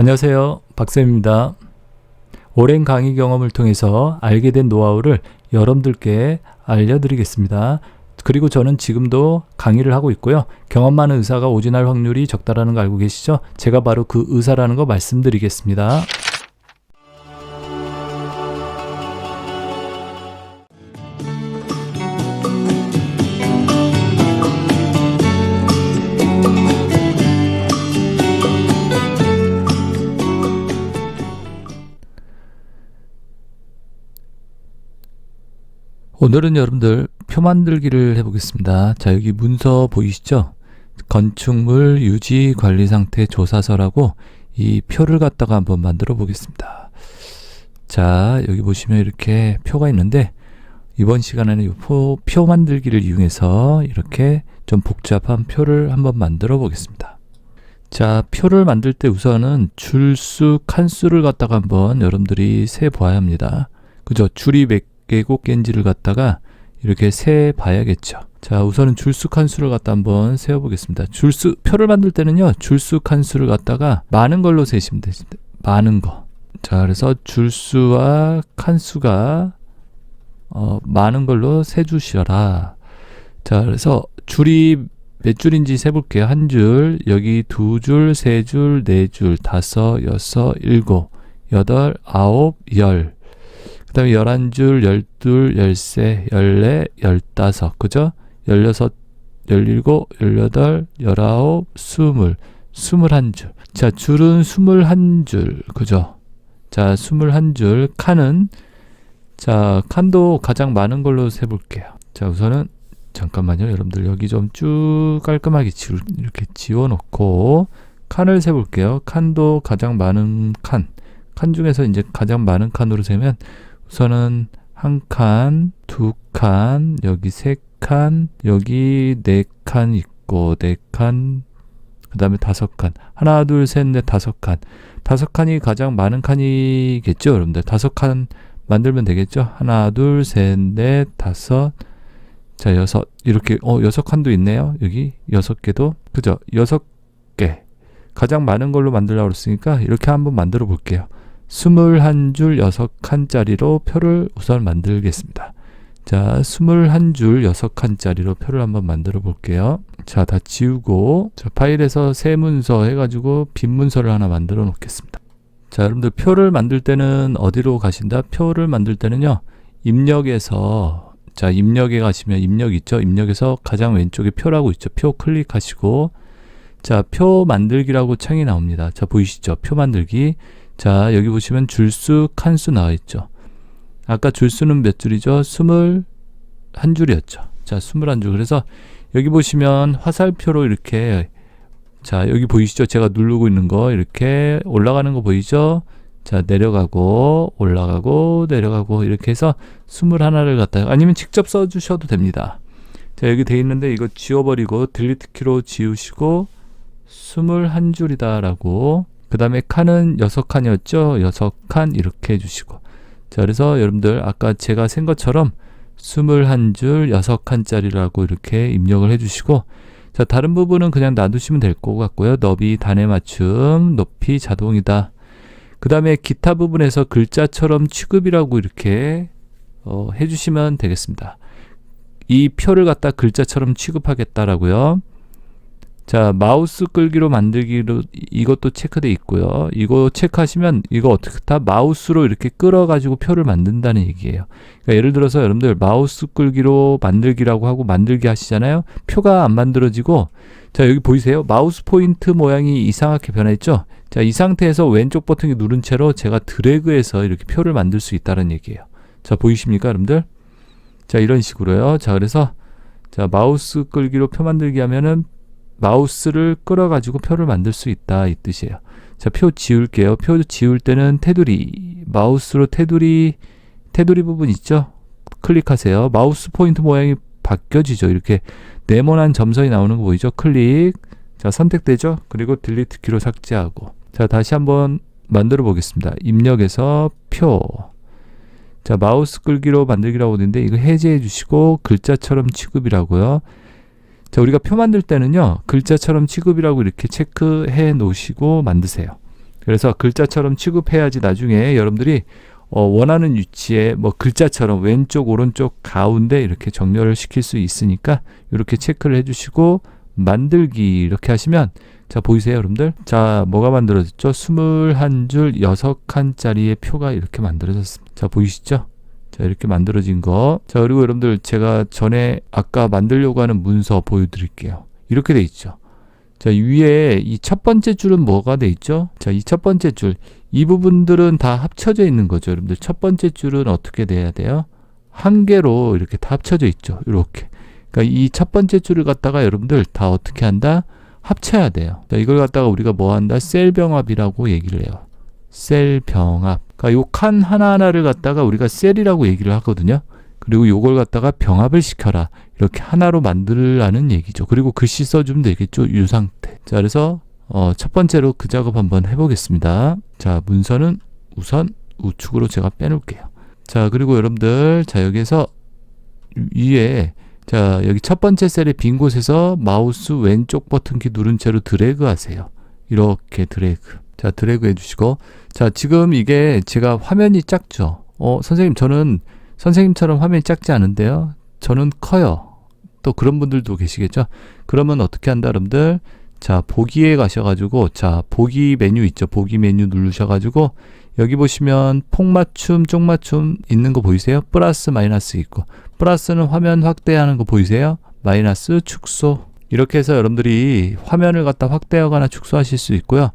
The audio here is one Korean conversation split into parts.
안녕하세요. 박쌤입니다. 오랜 강의 경험을 통해서 알게 된 노하우를 여러분들께 알려드리겠습니다. 그리고 저는 지금도 강의를 하고 있고요. 경험 많은 의사가 오진할 확률이 적다라는 거 알고 계시죠? 제가 바로 그 의사라는 거 말씀드리겠습니다. 오늘은 여러분들 표 만들기를 해보겠습니다. 자, 여기 문서 보이시죠? 건축물 유지 관리 상태 조사서라고 이 표를 갖다가 한번 만들어 보겠습니다. 자, 여기 보시면 이렇게 표가 있는데 이번 시간에는 이 표, 표 만들기를 이용해서 이렇게 좀 복잡한 표를 한번 만들어 보겠습니다. 자, 표를 만들 때 우선은 줄수, 칸수를 갖다가 한번 여러분들이 세 보아야 합니다. 그죠? 줄이 몇 개고 깬지를 갖다가 이렇게 세 봐야겠죠. 자, 우선은 줄수 칸수를 갖다 한번 세어 보겠습니다. 줄수 표를 만들 때는요. 줄수 칸수를 갖다가 많은 걸로 세시면 되십니다. 많은 거. 자, 그래서 줄수와 칸수가 어, 많은 걸로 세 주시라. 자, 그래서 줄이 몇 줄인지 세 볼게요. 한 줄, 여기 두 줄, 세 줄, 네 줄, 다섯, 여섯, 일곱, 여덟, 아홉, 열. 그 다음에 열한 줄, 열둘, 열세, 열네, 열다섯, 그죠? 열여섯, 열일곱, 열여덟, 열아홉, 스물, 스물한 줄. 자, 줄은 스물한 줄, 그죠? 자, 스물한 줄. 칸은, 자, 칸도 가장 많은 걸로 세볼게요. 자, 우선은, 잠깐만요. 여러분들 여기 좀 쭉 깔끔하게 지, 이렇게 지워놓고, 칸을 세볼게요. 칸도 가장 많은 칸. 칸 중에서 이제 가장 많은 칸으로 세면, 우선은 한 칸, 두 칸, 여기 세 칸, 여기 네 칸 있고 네 칸, 그 다음에 다섯 칸. 하나, 둘, 셋, 넷, 다섯 칸. 다섯 칸이 가장 많은 칸이겠죠, 여러분들. 다섯 칸 만들면 되겠죠? 하나, 둘, 셋, 넷, 다섯. 자, 여섯. 이렇게, 어, 여섯 칸도 있네요. 여기 여섯 개도. 그죠? 여섯 개. 가장 많은 걸로 만들려고 그랬으니까 이렇게 한번 만들어 볼게요. 스물한 줄 여섯 칸짜리로 표를 우선 만들겠습니다. 자, 스물한 줄 여섯 칸짜리로 표를 한번 만들어 볼게요. 자, 다 지우고, 자, 파일에서 새 문서 해가지고 빈 문서를 하나 만들어 놓겠습니다. 자, 여러분들 표를 만들 때는 어디로 가신다? 표를 만들 때는요, 입력에서, 자, 입력에 가시면 입력 있죠? 입력에서 가장 왼쪽에 표라고 있죠? 표 클릭하시고, 자, 표 만들기라고 창이 나옵니다. 자, 보이시죠? 표 만들기. 자, 여기 보시면 줄수, 칸수 나와 있죠. 아까 줄수는 몇 줄이죠? 스물 한 줄이었죠. 자, 스물 한 줄. 그래서 여기 보시면 화살표로 이렇게 자, 여기 보이시죠? 제가 누르고 있는 거 이렇게 올라가는 거 보이죠? 자, 내려가고 올라가고 내려가고 이렇게 해서 스물 하나를 갖다가 아니면 직접 써 주셔도 됩니다. 자, 여기 돼 있는데 이거 지워 버리고 딜리트 키로 지우시고 스물 한 줄이다라고 그 다음에 칸은 여섯 칸이었죠? 여섯 칸 이렇게 해주시고. 자 그래서 여러분들 아까 제가 센 것처럼 스물한 줄 여섯 칸짜리라고 이렇게 입력을 해주시고 자 다른 부분은 그냥 놔두시면 될 것 같고요. 너비 단에 맞춤 높이 자동이다. 그 다음에 기타 부분에서 글자처럼 취급이라고 이렇게 어, 해주시면 되겠습니다. 이 표를 갖다 글자처럼 취급하겠다라고요 자, 마우스 끌기로 만들기로 이것도 체크돼 있고요. 이거 체크하시면 이거 어떻게 다 마우스로 이렇게 끌어 가지고 표를 만든다는 얘기예요. 그러니까 예를 들어서 여러분들 마우스 끌기로 만들기라고 하고 만들기 하시잖아요. 표가 안 만들어지고 자, 여기 보이세요? 마우스 포인트 모양이 이상하게 변했죠? 자, 이 상태에서 왼쪽 버튼을 누른 채로 제가 드래그해서 이렇게 표를 만들 수 있다는 얘기예요. 자, 보이십니까, 여러분들? 자, 이런 식으로요. 자, 그래서 자, 마우스 끌기로 표 만들기 하면은 마우스를 끌어가지고 표를 만들 수 있다 이 뜻이에요. 자, 표 지울게요. 표 지울 때는 테두리, 마우스로 테두리, 테두리 부분 있죠? 클릭하세요. 마우스 포인트 모양이 바뀌어지죠. 이렇게 네모난 점선이 나오는 거 보이죠? 클릭. 자, 선택되죠? 그리고 딜리트 키로 삭제하고. 자, 다시 한번 만들어 보겠습니다. 입력에서 표. 자, 마우스 끌기로 만들기라고 하는데 이거 해제해 주시고 글자처럼 취급이라고요. 자, 우리가 표 만들 때는요, 글자처럼 취급이라고 이렇게 체크해 놓으시고 만드세요. 그래서 글자처럼 취급해야지 나중에 여러분들이 어, 원하는 위치에 뭐 글자처럼 왼쪽, 오른쪽, 가운데 이렇게 정렬을 시킬 수 있으니까 이렇게 체크를 해주시고 만들기 이렇게 하시면 자 보이세요 여러분들? 자 뭐가 만들어졌죠? 21줄 6칸짜리의 표가 이렇게 만들어졌습니다. 자 보이시죠 자 이렇게 만들어진 거 자 그리고 여러분들 제가 전에 아까 만들려고 하는 문서 보여드릴게요. 이렇게 돼 있죠. 자 위에 이 첫 번째 줄은 뭐가 돼 있죠? 자 이 첫 번째 줄. 이 부분들은 다 합쳐져 있는 거죠 여러분들. 첫 번째 줄은 어떻게 돼야 돼요? 한 개로 이렇게 다 합쳐져 있죠 이렇게. 그러니까 이 첫 번째 줄을 갖다가 여러분들 다 어떻게 한다? 합쳐야 돼요. 자, 이걸 갖다가 우리가 뭐 한다? 셀 병합이라고 얘기를 해요. 셀 병합. 그러니까 요 칸 하나하나를 갖다가 우리가 셀이라고 얘기를 하거든요. 그리고 요걸 갖다가 병합을 시켜라. 이렇게 하나로 만들라는 얘기죠. 그리고 글씨 써주면 되겠죠. 이 상태. 자, 그래서 어, 첫 번째로 그 작업 한번 해보겠습니다. 자, 문서는 우선 우측으로 제가 빼놓을게요. 자, 그리고 여러분들, 자, 여기에서 위에 자, 여기 첫 번째 셀의 빈 곳에서 마우스 왼쪽 버튼키 누른 채로 드래그 하세요. 이렇게 드래그. 자, 드래그 해주시고. 자, 지금 이게 제가 화면이 작죠? 어, 선생님, 저는 선생님처럼 화면이 작지 않은데요. 저는 커요. 또 그런 분들도 계시겠죠? 그러면 어떻게 한다, 여러분들? 자, 보기에 가셔가지고, 자, 보기 메뉴 있죠? 보기 메뉴 누르셔가지고, 여기 보시면 폭맞춤, 쪽맞춤 있는 거 보이세요? 플러스, 마이너스 있고. 플러스는 화면 확대하는 거 보이세요? 마이너스 축소. 이렇게 해서 여러분들이 화면을 갖다 확대하거나 축소하실 수 있고요.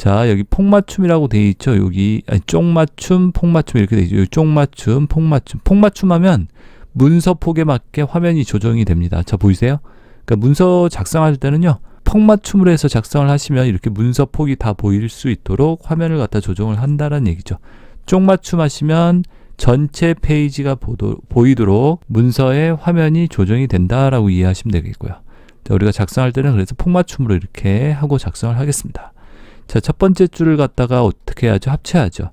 자, 여기 폭맞춤이라고 돼 있죠. 여기 아니, 쪽맞춤, 폭맞춤 이렇게 돼 있죠. 쪽맞춤, 폭맞춤. 폭맞춤 하면 문서 폭에 맞게 화면이 조정이 됩니다. 자, 보이세요? 그러니까 문서 작성할 때는요. 폭맞춤으로 해서 작성을 하시면 이렇게 문서 폭이 다 보일 수 있도록 화면을 갖다 조정을 한다는 얘기죠. 쪽맞춤 하시면 전체 페이지가 보도, 보이도록 문서의 화면이 조정이 된다라고 이해하시면 되겠고요. 자, 우리가 작성할 때는 그래서 폭맞춤으로 이렇게 하고 작성을 하겠습니다. 자, 첫 번째 줄을 갖다가 어떻게 해야죠? 합쳐야죠.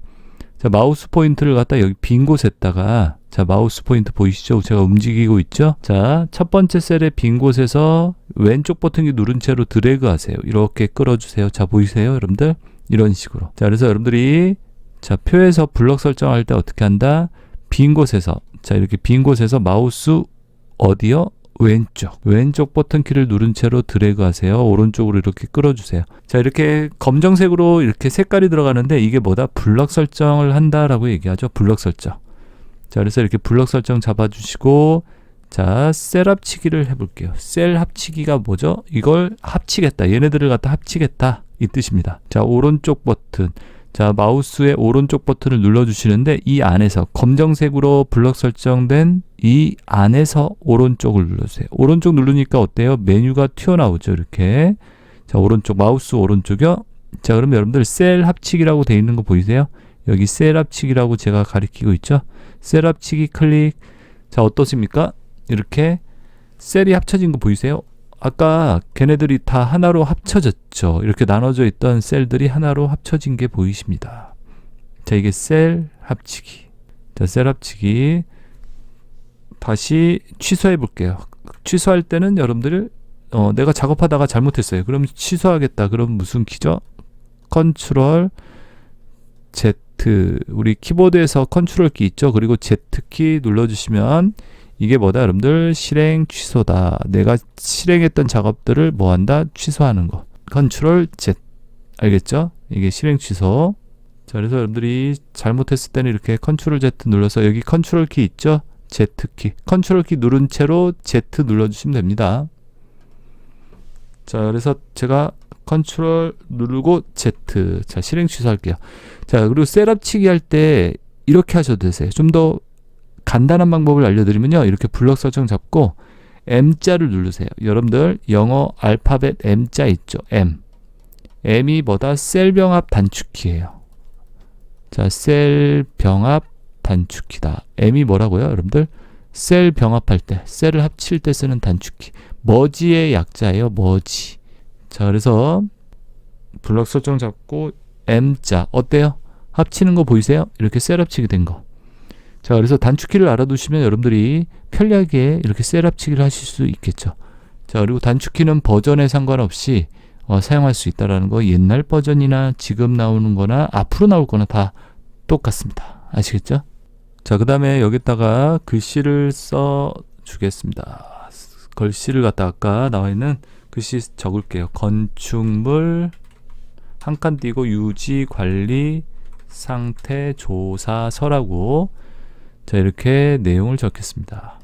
자, 마우스 포인트를 갖다 여기 빈 곳에다가 자, 마우스 포인트 보이시죠? 제가 움직이고 있죠? 자, 첫 번째 셀의 빈 곳에서 왼쪽 버튼기 누른 채로 드래그 하세요. 이렇게 끌어주세요. 자, 보이세요? 여러분들? 이런 식으로. 자, 그래서 여러분들이 자, 표에서 블럭 설정할 때 어떻게 한다? 빈 곳에서 자, 이렇게 빈 곳에서 마우스 어디요? 왼쪽. 왼쪽 버튼 키를 누른 채로 드래그 하세요. 오른쪽으로 이렇게 끌어주세요. 자, 이렇게 검정색으로 이렇게 색깔이 들어가는데 이게 뭐다? 블럭 설정을 한다 라고 얘기하죠. 블럭 설정. 자, 그래서 이렇게 블럭 설정 잡아주시고, 자, 셀 합치기를 해볼게요. 셀 합치기가 뭐죠? 이걸 합치겠다. 얘네들을 갖다 합치겠다. 이 뜻입니다. 자, 오른쪽 버튼. 자, 마우스의 오른쪽 버튼을 눌러주시는데 이 안에서 검정색으로 블럭 설정된 이 안에서 오른쪽을 눌러주세요. 오른쪽 누르니까 어때요? 메뉴가 튀어나오죠. 이렇게. 자, 오른쪽, 마우스 오른쪽이요. 자, 그럼 여러분들 셀 합치기라고 돼 있는 거 보이세요? 여기 셀 합치기라고 제가 가리키고 있죠. 셀 합치기 클릭. 자, 어떠십니까? 이렇게 셀이 합쳐진 거 보이세요? 아까 걔네들이 다 하나로 합쳐졌죠. 이렇게 나눠져 있던 셀들이 하나로 합쳐진 게 보이십니다. 자, 이게 셀 합치기. 자, 셀 합치기. 다시 취소해 볼게요. 취소할 때는 여러분들 어, 내가 작업하다가 잘못했어요. 그럼 취소하겠다. 그럼 무슨 키죠? 컨트롤 Z 우리 키보드에서 컨트롤 키 있죠? 그리고 Z 키 눌러주시면 이게 뭐다 여러분들 실행 취소다 내가 실행했던 작업들을 뭐한다 취소하는 거 컨트롤 Z 알겠죠 이게 실행 취소 자 그래서 여러분들이 잘못했을 때는 이렇게 컨트롤 Z 눌러서 여기 컨트롤 키 있죠 Z 키 컨트롤 키 누른 채로 Z 눌러주시면 됩니다 자 그래서 제가 컨트롤 누르고 Z 자 실행 취소할게요 자 그리고 셋업 치기 할 때 이렇게 하셔도 되세요 좀 더 간단한 방법을 알려드리면요. 이렇게 블럭 설정 잡고 M자를 누르세요. 여러분들 영어 알파벳 M자 있죠. M. M이 뭐다? 셀 병합 단축키예요. 자, 셀 병합 단축키다. M이 뭐라고요? 여러분들 셀 병합할 때, 셀을 합칠 때 쓰는 단축키. 머지의 약자예요. 머지. 자, 그래서 블럭 설정 잡고 M자 어때요? 합치는 거 보이세요? 이렇게 셀 합치게 된 거. 자, 그래서 단축키를 알아두시면 여러분들이 편리하게 이렇게 셀 합치기를 하실 수 있겠죠. 자, 그리고 단축키는 버전에 상관없이 어, 사용할 수 있다라는 거 옛날 버전이나 지금 나오는 거나 앞으로 나올 거나 다 똑같습니다. 아시겠죠? 자, 그 다음에 여기다가 글씨를 써 주겠습니다. 글씨를 갖다 아까 나와 있는 글씨 적을게요. 건축물 한 칸 띄고 유지 관리 상태 조사서라고 자, 이렇게 내용을 적겠습니다.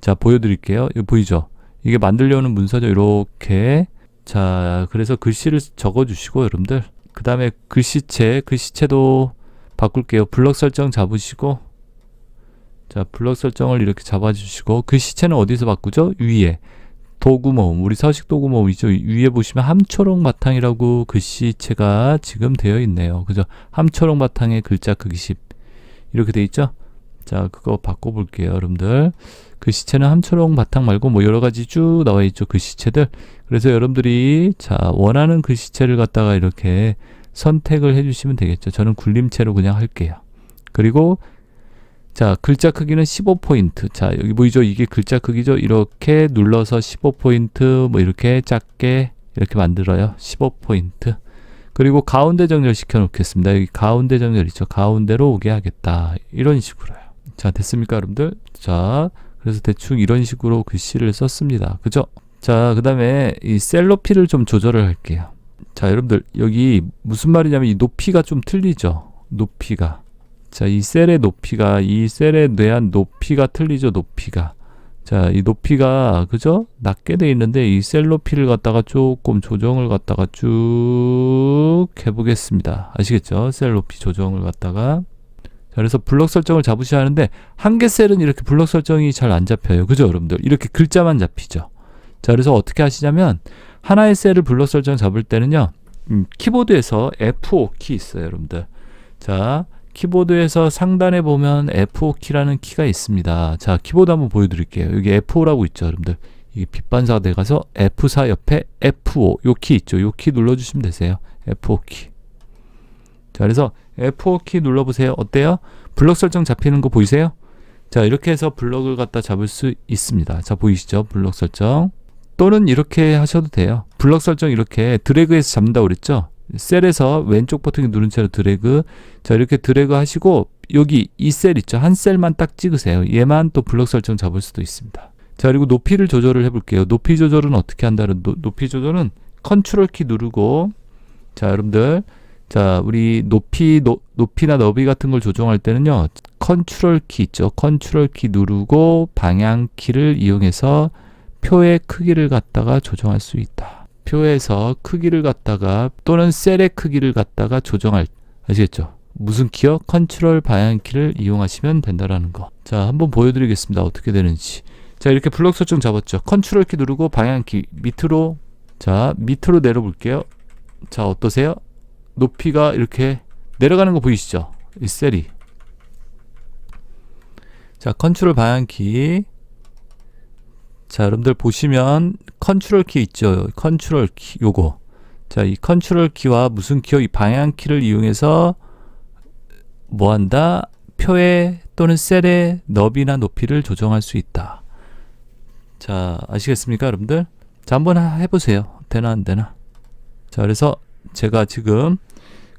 자, 보여드릴게요. 이거 보이죠? 이게 만들려는 문서죠. 이렇게. 자, 그래서 글씨를 적어주시고, 여러분들. 그 다음에 글씨체, 글씨체도 바꿀게요. 블럭 설정 잡으시고, 자, 블럭 설정을 이렇게 잡아주시고, 글씨체는 어디서 바꾸죠? 위에. 도구 모음, 우리 서식 도구 모음이죠. 위에 보시면 함초록 바탕이라고 글씨체가 지금 되어 있네요. 그죠? 함초록 바탕의 글자 크기 10. 이렇게 돼 있죠? 자, 그거 바꿔볼게요, 여러분들. 글씨체는 함초록 바탕 말고 뭐 여러 가지 쭉 나와 있죠, 글씨체들. 그래서 여러분들이 자, 원하는 글씨체를 갖다가 이렇게 선택을 해주시면 되겠죠. 저는 굴림체로 그냥 할게요. 그리고 자, 글자 크기는 15포인트. 자, 여기 보이죠? 이게 글자 크기죠? 이렇게 눌러서 15포인트, 뭐 이렇게 작게 이렇게 만들어요. 15포인트. 그리고 가운데 정렬 시켜 놓겠습니다. 여기 가운데 정렬 있죠? 가운데로 오게 하겠다. 이런 식으로요. 자, 됐습니까, 여러분들? 자, 그래서 대충 이런 식으로 글씨를 썼습니다. 그죠? 자, 그 다음에 이셀 높이를 좀 조절을 할게요. 자, 여러분들, 여기 무슨 말이냐면 이 높이가 좀 틀리죠? 높이가. 자, 이 셀의 높이가, 이 셀에 대한 높이가 틀리죠? 높이가. 자, 이 높이가, 그죠? 낮게 돼 있는데 이 셀 높이를 갖다가 조금 조정을 갖다가 쭉 해보겠습니다. 아시겠죠? 셀 높이 조정을 갖다가. 자, 그래서 블럭 설정을 잡으셔야 하는데 한 개 셀은 이렇게 블럭 설정이 잘 안 잡혀요. 그죠, 여러분들? 이렇게 글자만 잡히죠. 자, 그래서 어떻게 하시냐면 하나의 셀을 블럭 설정 잡을 때는요. 음, 키보드에서 F5 키 있어요, 여러분들. 자, 키보드에서 상단에 보면 F5 키라는 키가 있습니다. 자, 키보드 한번 보여드릴게요. 여기 F5라고 있죠, 여러분들. 이게 빛반사가 돼가서 F4 옆에 F5 요 키 있죠. 요 키 눌러주시면 되세요. F5 키. 자, 그래서 F5 키 눌러보세요. 어때요? 블럭 설정 잡히는 거 보이세요? 자, 이렇게 해서 블럭을 갖다 잡을 수 있습니다. 자, 보이시죠? 블럭 설정. 또는 이렇게 하셔도 돼요. 블럭 설정 이렇게 드래그해서 잡는다고 그랬죠? 셀에서 왼쪽 버튼이 누른 채로 드래그. 자, 이렇게 드래그 하시고 여기 이 셀 있죠? 한 셀만 딱 찍으세요. 얘만 또 블럭 설정 잡을 수도 있습니다. 자, 그리고 높이를 조절을 해 볼게요. 높이 조절은 어떻게 한다는 노, 높이 조절은 컨트롤 키 누르고 자, 여러분들 자, 우리 높이 노, 높이나 너비 같은 걸 조정할 때는요. 컨트롤 키 있죠. 컨트롤 키 누르고 방향 키를 이용해서 표의 크기를 갖다가 조정할 수 있다. 표에서 크기를 갖다가 또는 셀의 크기를 갖다가 조정할 아시겠죠? 무슨 키요? 컨트롤 방향 키를 이용하시면 된다라는 거. 자, 한번 보여드리겠습니다. 어떻게 되는지. 자, 이렇게 블록 설정 잡았죠. 컨트롤 키 누르고 방향 키 밑으로 자, 밑으로 내려 볼게요. 자, 어떠세요? 높이가 이렇게 내려가는 거 보이시죠? 이 셀이. 자, 컨트롤 방향 키. 자, 여러분들 보시면 컨트롤 키 있죠? 컨트롤 키 요거. 자, 이 컨트롤 키와 무슨 키요? 이 방향 키를 이용해서 뭐 한다? 표의 또는 셀의 너비나 높이를 조정할 수 있다. 자, 아시겠습니까, 여러분들? 자, 한번 해 보세요. 되나 안 되나? 자, 그래서 제가 지금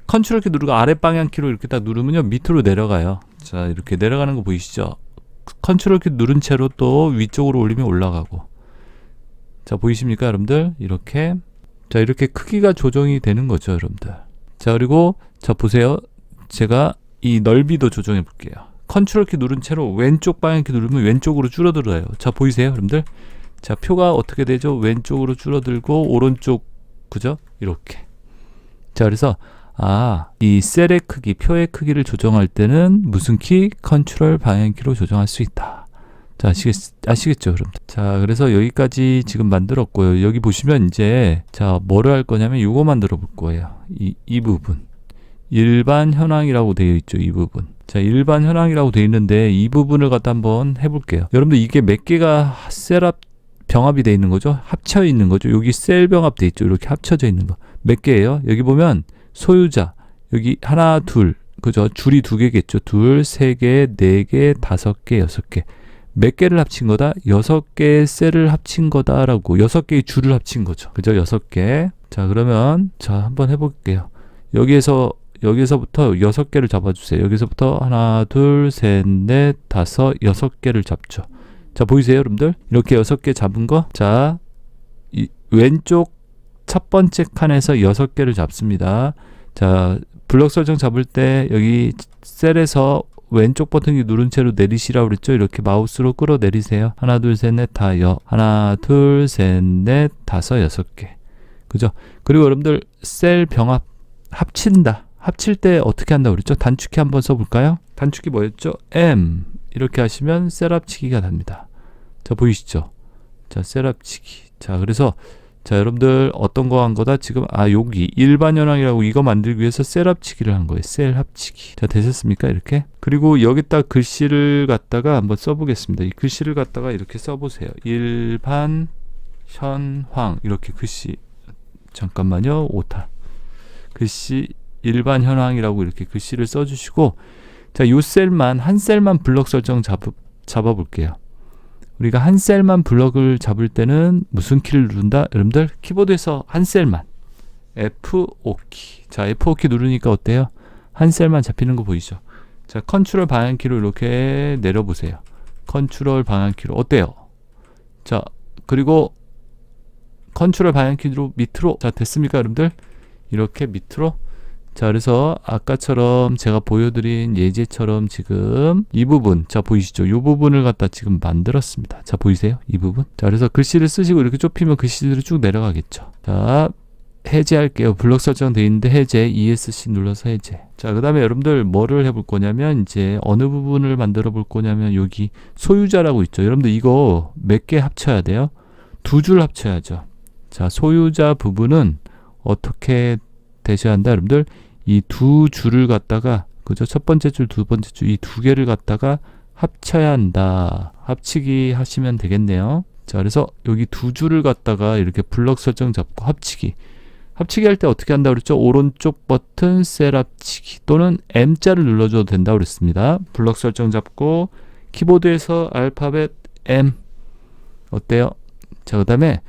컨트롤 키 누르고 아래 방향 키로 이렇게 딱 누르면요 밑으로 내려가요. 자 이렇게 내려가는 거 보이시죠? 컨트롤 키 누른 채로 또 위쪽으로 올리면 올라가고. 자 보이십니까 여러분들? 이렇게 자 이렇게 크기가 조정이 되는 거죠 여러분들. 자 그리고 자 보세요. 제가 이 넓이도 조정해 볼게요. 컨트롤 키 누른 채로 왼쪽 방향 키 누르면 왼쪽으로 줄어들어요. 자 보이세요 여러분들? 자 표가 어떻게 되죠? 왼쪽으로 줄어들고 오른쪽 그죠? 이렇게. 자, 그래서 아, 이 셀의 크기, 표의 크기를 조정할 때는 무슨 키? 컨트롤 방향키로 조정할 수 있다. 자, 아시겠, 아시겠죠, 그럼? 자, 그래서 여기까지 지금 만들었고요. 여기 보시면 이제, 자, 뭐를 할 거냐면 이거 만들어 볼 거예요. 이, 이 부분. 일반 현황이라고 되어 있죠, 이 부분. 자, 일반 현황이라고 되어 있는데 이 부분을 갖다 한번 해볼게요. 여러분들 이게 몇 개가 셀업 병합이 되어 있는 거죠? 합쳐 있는 거죠? 여기 셀 병합 되어 있죠? 이렇게 합쳐져 있는 거. 몇 개예요? 여기 보면 소유자 여기 하나 둘 그죠 줄이 두 개겠죠 둘 세 개 네 개 다섯 개 여섯 개 몇 개를 합친 거다 여섯 개의 셀을 합친 거다라고 여섯 개의 줄을 합친 거죠 그죠 여섯 개 자, 그러면 자, 한번 해 볼게요. 여기에서 여기서부터 여섯 개를 잡아주세요. 여기서부터 하나, 둘, 셋, 넷, 다섯, 여섯 개를 잡죠. 자, 보이세요, 여러분들? 이렇게 여섯 개 잡은 거. 자, 이 왼쪽 첫 번째 칸에서 여섯 개를 잡습니다. 자, 블럭 설정 잡을 때 여기 셀에서 왼쪽 버튼이 누른 채로 내리시라고 그랬죠? 이렇게 마우스로 끌어 내리세요. 하나, 둘, 셋, 넷, 다, 여. 하나, 둘, 셋, 넷, 다섯, 여섯 개. 그죠? 그리고 여러분들 셀 병합 합친다. 합칠 때 어떻게 한다고 그랬죠? 단축키 한번 써볼까요? 단축키 뭐였죠? M 이렇게 하시면 셀 합치기가 됩니다. 자 보이시죠? 자 셀 합치기. 자 그래서 자 여러분들 어떤 거 한 거다 지금 아 여기 일반 현황이라고 이거 만들기 위해서 셀 합치기를 한 거예요. 셀 합치기. 자 되셨습니까? 이렇게 그리고 여기다 글씨를 갖다가 한번 써보겠습니다. 이 글씨를 갖다가 이렇게 써보세요. 일반 현황 이렇게 글씨 잠깐만요 오타 글씨 일반 현황이라고 이렇게 글씨를 써주시고 자, 요 셀만 한 셀만 블럭 설정 잡, 잡아볼게요. 우리가 한 셀만 블럭을 잡을 때는 무슨 키를 누른다? 여러분들 키보드에서 한 셀만 F5키. 자, F5키 누르니까 어때요? 한 셀만 잡히는 거 보이죠? 자, 컨트롤 방향키로 이렇게 내려보세요. 컨트롤 방향키로 어때요? 자, 그리고 컨트롤 방향키로 밑으로 자, 됐습니까, 여러분들? 이렇게 밑으로 자 그래서 아까처럼 제가 보여드린 예제처럼 지금 이 부분 자 보이시죠? 이 부분을 갖다 지금 만들었습니다. 자 보이세요? 이 부분? 자 그래서 글씨를 쓰시고 이렇게 좁히면 글씨들이 쭉 내려가겠죠. 자 해제할게요. 블럭 설정돼 있는데 해제 ESC 눌러서 해제. 자 그 다음에 여러분들 뭐를 해볼 거냐면 이제 어느 부분을 만들어 볼 거냐면 여기 소유자라고 있죠. 여러분들 이거 몇 개 합쳐야 돼요? 두 줄 합쳐야죠. 자 소유자 부분은 어떻게 되셔야 한다 여러분들. 이 두 줄을 갖다가 그죠? 첫 번째 줄 두 번째 줄 이 두 개를 갖다가 합쳐야 한다. 합치기 하시면 되겠네요. 자 그래서 여기 두 줄을 갖다가 이렇게 블럭 설정 잡고 합치기. 합치기 할 때 어떻게 한다 그랬죠? 오른쪽 버튼 셀 합치기 또는 M자를 눌러줘도 된다고 그랬습니다. 블럭 설정 잡고 키보드에서 알파벳 M. 어때요? 자 그 다음에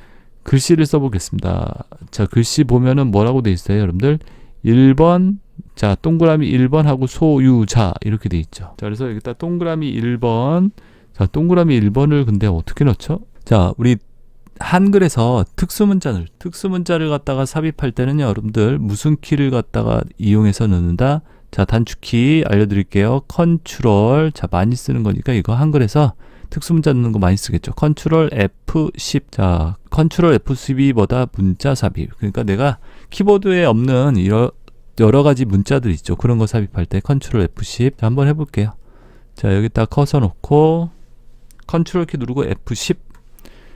글씨를 써보겠습니다. 자, 글씨 보면은 뭐라고 돼 있어요, 여러분들? 1번, 자, 동그라미 1번 하고 소유자, 이렇게 돼 있죠. 자, 그래서 여기다 동그라미 1번, 자, 동그라미 1번을 근데 어떻게 넣죠? 자, 우리 한글에서 특수문자를, 특수문자를 갖다가 삽입할 때는요, 여러분들, 무슨 키를 갖다가 이용해서 넣는다? 자, 단축키 알려드릴게요. 컨트롤, 자, 많이 쓰는 거니까 이거 한글에서 특수문자 넣는 거 많이 쓰겠죠. 컨트롤 F10. 자, 컨트롤 F12보다 문자 삽입. 그러니까 내가 키보드에 없는 여러, 여러 가지 문자들 있죠. 그런 거 삽입할 때 컨트롤 F10. 자, 한번 해볼게요. 자, 여기다 커서 놓고 컨트롤 키 누르고 F10.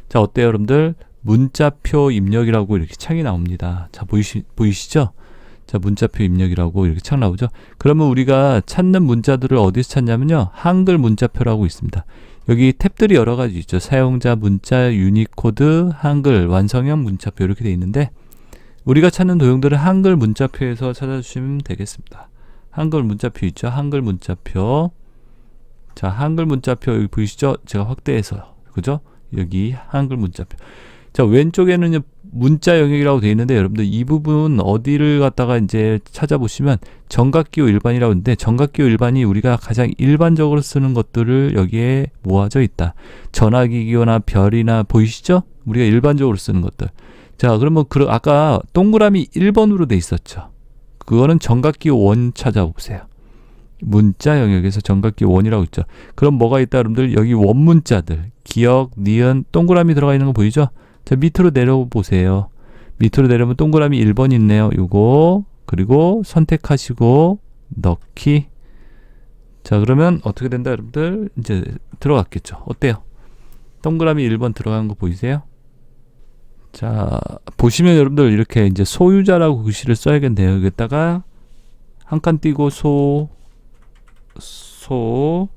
자, 어때요, 여러분들? 문자표 입력이라고 이렇게 창이 나옵니다. 자, 보이시, 보이시죠? 자, 문자표 입력이라고 이렇게 창 나오죠? 그러면 우리가 찾는 문자들을 어디서 찾냐면요. 한글 문자표라고 있습니다. 여기 탭들이 여러 가지 있죠. 사용자 문자, 유니코드, 한글, 완성형 문자표 이렇게 돼 있는데 우리가 찾는 도형들은 한글 문자표에서 찾아주시면 되겠습니다. 한글 문자표 있죠. 한글 문자표. 자, 한글 문자표 여기 보이시죠? 제가 확대해서 그죠? 여기 한글 문자표. 자, 왼쪽에는 문자 영역이라고 되어 있는데 여러분들 이 부분 어디를 갖다가 이제 찾아보시면 정각기호 일반이라고 있는데 정각기호 일반이 우리가 가장 일반적으로 쓰는 것들을 여기에 모아져 있다. 전화기 기호나 별이나 보이시죠? 우리가 일반적으로 쓰는 것들. 자, 그러면 그 아까 동그라미 1번으로 돼 있었죠. 그거는 정각기호 원 찾아보세요. 문자 영역에서 정각기호 원이라고 있죠. 그럼 뭐가 있다 여러분들 여기 원문자들 기억, 니은, 동그라미 들어가 있는 거 보이죠? 자, 밑으로 내려보세요. 밑으로 내려면 동그라미 1번 있네요. 요거. 그리고 선택하시고 넣기. 자, 그러면 어떻게 된다, 여러분들? 이제 들어갔겠죠. 어때요? 동그라미 1번 들어간 거 보이세요? 자, 보시면 여러분들 이렇게 이제 소유자라고 글씨를 써야겠네요. 여기다가 한 칸 띄고 소, 소,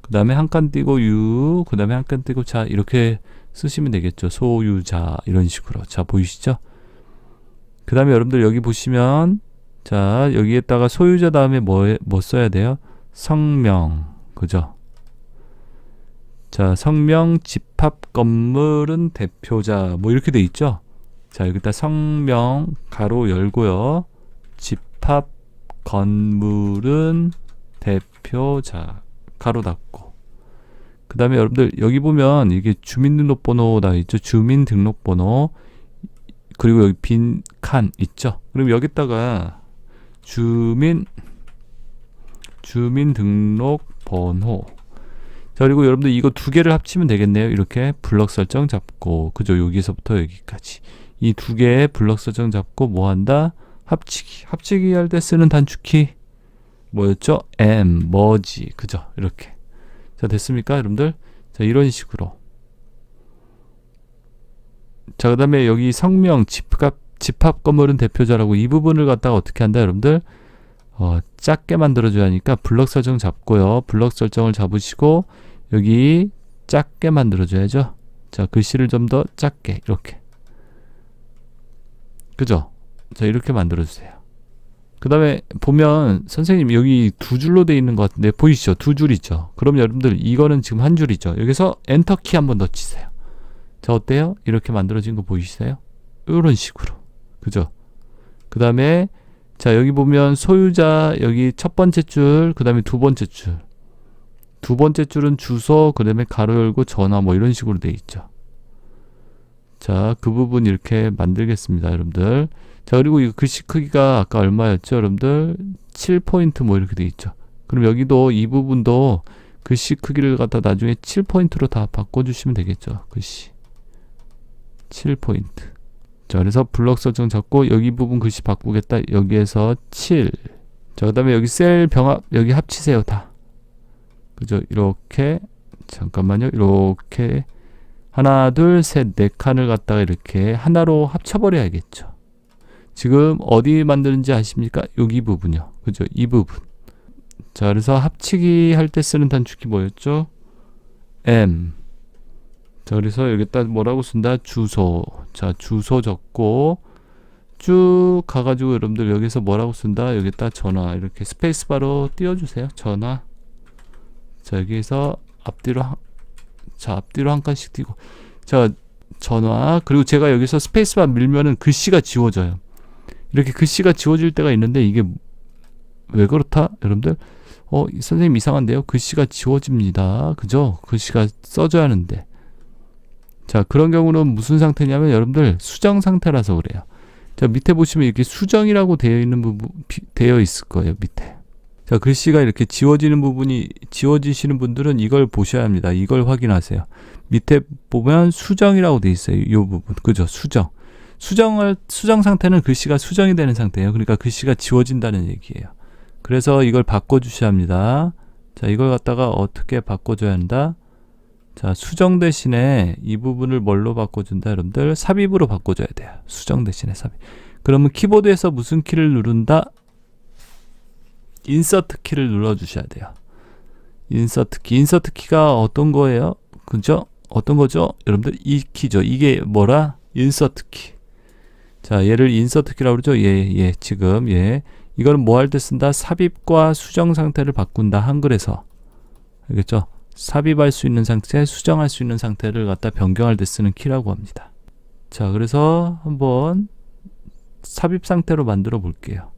그 다음에 한 칸 띄고 유, 그 다음에 한 칸 띄고 자, 이렇게 쓰시면 되겠죠. 소유자 이런 식으로. 자, 보이시죠? 그 다음에 여러분들 여기 보시면 자, 여기에다가 소유자 다음에 뭐, 뭐 써야 돼요? 성명. 그죠? 자, 성명, 집합, 건물은 대표자. 뭐 이렇게 돼 있죠? 자, 여기다 성명 가로 열고요. 집합 건물은 대표자 가로 닫고. 그 다음에 여러분들 여기 보면 이게 주민등록번호 나 있죠. 주민등록번호 그리고 여기 빈 칸 있죠. 그럼 여기다가 주민 주민등록번호 자 그리고 여러분들 이거 두 개를 합치면 되겠네요. 이렇게 블럭 설정 잡고 그죠? 여기서부터 여기까지 이 두 개의 블럭 설정 잡고 뭐 한다? 합치기 합치기 할 때 쓰는 단축키 뭐였죠? M 머지 그죠? 이렇게 자 됐습니까 여러분들? 자 이런 식으로 자 그 다음에 여기 성명 집합 집합 건물은 대표자라고 이 부분을 갖다가 어떻게 한다 여러분들? 어, 작게 만들어줘야 하니까 블럭 설정 잡고요. 블럭 설정을 잡으시고 여기 작게 만들어줘야죠. 자 글씨를 좀 더 작게 이렇게 그죠? 자 이렇게 만들어주세요. 그 다음에 보면 선생님 여기 두 줄로 돼 있는 것 같은데 보이시죠? 두 줄이죠. 그럼 여러분들 이거는 지금 한 줄이죠. 여기서 엔터키 한번 더 치세요. 자 어때요? 이렇게 만들어진 거 보이시세요? 이런 식으로 그죠? 그 다음에 자 여기 보면 소유자 여기 첫 번째 줄, 그 다음에 두 번째 줄. 두 번째 줄은 주소, 그 다음에 가로 열고 전화 뭐 이런 식으로 돼 있죠. 자, 그 부분 이렇게 만들겠습니다, 여러분들. 자, 그리고 이 글씨 크기가 아까 얼마였죠, 여러분들? 7포인트 뭐 이렇게 돼 있죠. 그럼 여기도 이 부분도 글씨 크기를 갖다 나중에 7포인트로 다 바꿔주시면 되겠죠, 글씨. 7포인트. 자, 그래서 블럭 설정 잡고 여기 부분 글씨 바꾸겠다. 여기에서 7. 자, 그 다음에 여기 셀 병합 여기 합치세요, 다. 그죠? 이렇게 잠깐만요. 이렇게 하나, 둘, 셋, 네 칸을 갖다가 이렇게 하나로 합쳐 버려야겠죠. 지금 어디 만드는지 아십니까? 여기 부분이요. 그죠? 이 부분. 자, 그래서 합치기 할 때 쓰는 단축키 뭐였죠? M. 자, 그래서 여기다 뭐라고 쓴다? 주소. 자, 주소 적고 쭉 가가지고 여러분들 여기서 뭐라고 쓴다? 여기다 전화. 이렇게 스페이스바로 띄워주세요. 전화. 자, 여기서 앞뒤로 한, 자, 앞뒤로 한 칸씩 띄고. 자, 전화. 그리고 제가 여기서 스페이스바 밀면은 글씨가 지워져요. 이렇게 글씨가 지워질 때가 있는데 이게 왜 그렇다? 여러분들? 어, 이 선생님 이상한데요? 글씨가 지워집니다. 그죠? 글씨가 써져야 하는데. 자, 그런 경우는 무슨 상태냐면 여러분들 수정 상태라서 그래요. 자, 밑에 보시면 이렇게 수정이라고 되어 있는 부분, 비- 되어 있을 거예요, 밑에. 자, 글씨가 이렇게 지워지는 부분이, 지워지시는 분들은 이걸 보셔야 합니다. 이걸 확인하세요. 밑에 보면 수정이라고 되어 있어요. 이 부분. 그죠? 수정. 수정을, 수정 상태는 글씨가 수정이 되는 상태예요. 그러니까 글씨가 지워진다는 얘기예요. 그래서 이걸 바꿔 주셔야 합니다. 자, 이걸 갖다가 어떻게 바꿔 줘야 한다? 자, 수정 대신에 이 부분을 뭘로 바꿔 준다, 여러분들? 삽입으로 바꿔 줘야 돼요. 수정 대신에 삽입. 그러면 키보드에서 무슨 키를 누른다? 인서트 키를 눌러 주셔야 돼요. 인서트 키. 인서트 키가 어떤 거예요? 그죠? 어떤 거죠? 여러분들 이 키죠. 이게 뭐라? 인서트 키. 자, 얘를 인서트 키라고 그러죠? 예, 예, 지금, 예. 이거는 뭐 할 때 쓴다? 삽입과 수정 상태를 바꾼다. 한글에서. 알겠죠? 삽입할 수 있는 상태, 수정할 수 있는 상태를 갖다 변경할 때 쓰는 키라고 합니다. 자, 그래서 한번 삽입 상태로 만들어 볼게요.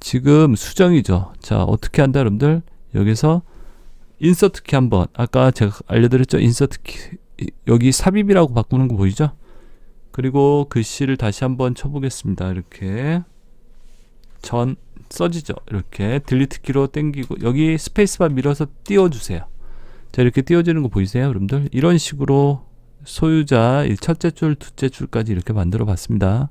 지금 수정이죠. 자, 어떻게 한다, 여러분들? 여기서 인서트 키 한번, 아까 제가 알려드렸죠? 인서트 키, 이- 여기 삽입이라고 바꾸는 거 보이죠? 그리고 글씨를 다시 한번 쳐보겠습니다. 이렇게. 전, 써지죠. 이렇게 딜리트 키로 땡기고 여기 스페이스바 밀어서 띄워주세요. 자 이렇게 띄워지는 거 보이세요, 여러분들? 이런 식으로 소유자 이 첫째 줄, 둘째 줄까지 이렇게 만들어 봤습니다.